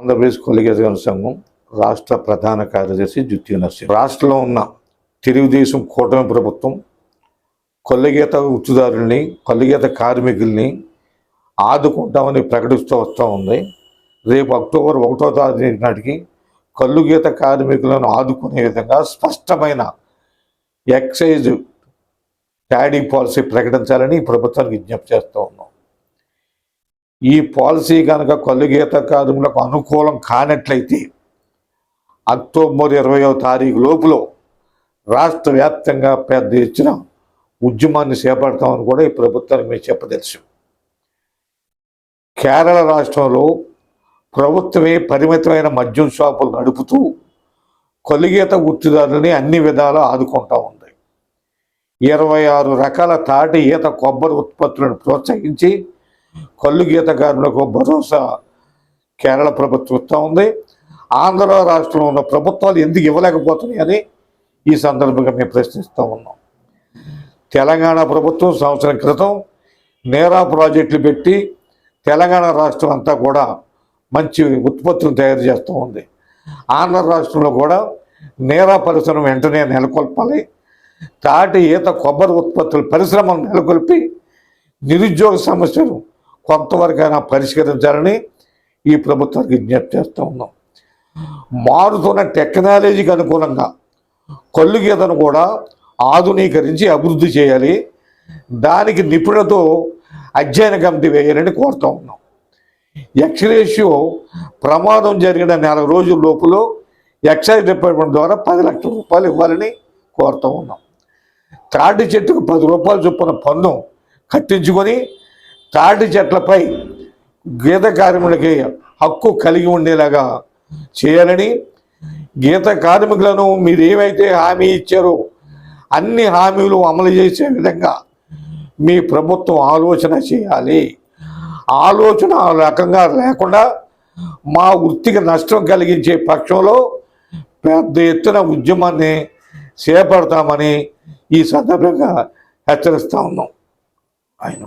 ఆంధ్రప్రదేశ్ కొలిగేజన సంఘం రాష్ట్ర ప్రధాన కార్యదర్శి జుత్తి నరసింహ. రాష్ట్రంలో ఉన్న తెలుగుదేశం కూటమి ప్రభుత్వం కొల్లిగీత ఉత్తుదారుల్ని కొల్లిగీత కార్మికుల్ని ఆదుకుంటామని ప్రకటిస్తూ వస్తూ ఉంది. రేపు అక్టోబర్ ఒకటో తారీఖు నాటికి కల్లుగీత కార్మికులను ఆదుకునే విధంగా స్పష్టమైన ఎక్సైజ్ ట్యాడీ పాలసీ ప్రకటించాలని ప్రభుత్వానికి విజ్ఞప్తి చేస్తూ ఉన్నాం. ఈ పాలసీ కనుక కల్లుగీత కార్మికులకు అనుకూలం కానట్లయితే అక్టోబర్ ఇరవయో తారీఖు లోపులో రాష్ట్ర వ్యాప్తంగా పెద్ద ఎత్తున ఉద్యమాన్ని చేపడతామని కూడా ఈ ప్రభుత్వానికి మేము చెప్పదలుసు కేరళ రాష్ట్రంలో ప్రభుత్వమే పరిమితమైన మద్యం షాపులు నడుపుతూ కొలిగేత గుర్తుదారులని అన్ని విధాలా ఆదుకుంటా ఉంది. ఇరవై ఆరు రకాల తాటి ఈత కొబ్బరి ఉత్పత్తులను ప్రోత్సహించి కళ్ళు గీతకారులకు భరోసా కేరళ ప్రభుత్వం ఇస్తూ ఉంది. ఆంధ్ర రాష్ట్రంలో ఉన్న ప్రభుత్వాలు ఎందుకు ఇవ్వలేకపోతున్నాయని ఈ సందర్భంగా మేము ప్రశ్నిస్తూ ఉన్నాం. తెలంగాణ ప్రభుత్వం సంవత్సరం క్రితం నేరా ప్రాజెక్టులు పెట్టి తెలంగాణ రాష్ట్రం అంతా కూడా మంచి ఉత్పత్తులు తయారు చేస్తూ ఉంది. ఆంధ్ర రాష్ట్రంలో కూడా నేరా పరిశ్రమ వెంటనే నెలకొల్పాలి. తాటి ఈత కొబ్బరి ఉత్పత్తుల పరిశ్రమను నెలకొల్పి నిరుద్యోగ సమస్యను కొంతవరకైనా పరిష్కరించాలని ఈ ప్రభుత్వానికి విజ్ఞప్తి చేస్తూ ఉన్నాం. మారుతున్న టెక్నాలజీకి అనుకూలంగా కళ్ళు గీతను కూడా ఆధునీకరించి అభివృద్ధి చేయాలి. దానికి నిపుణులతో అధ్యయన కమిటీ వేయాలని కోరుతూ ఉన్నాం. ఎక్స్రేషియో ప్రమాదం జరిగిన నెల రోజుల లోపల ఎక్సైజ్ డిపార్ట్మెంట్ ద్వారా పది లక్షల రూపాయలు ఇవ్వాలని కోరుతూ ఉన్నాం. తాటి చెట్టుకు పది రూపాయలు చొప్పున పన్ను కట్టించుకొని తాటి చెట్లపై గీత కార్మికులకి హక్కు కలిగి ఉండేలాగా చేయాలని గీత కార్మికులను మీరు ఏమైతే హామీ ఇచ్చారో అన్ని హామీలు అమలు చేసే విధంగా మీ ప్రభుత్వం ఆలోచన చేయాలి. ఆలోచన రకంగా లేకుండా మా వృత్తికి నష్టం కలిగించే పక్షంలో పెద్ద ఎత్తున ఉద్యమాన్ని చేపడతామని ఈ సందర్భంగా హెచ్చరిస్తా ఉన్నాం. ఆయన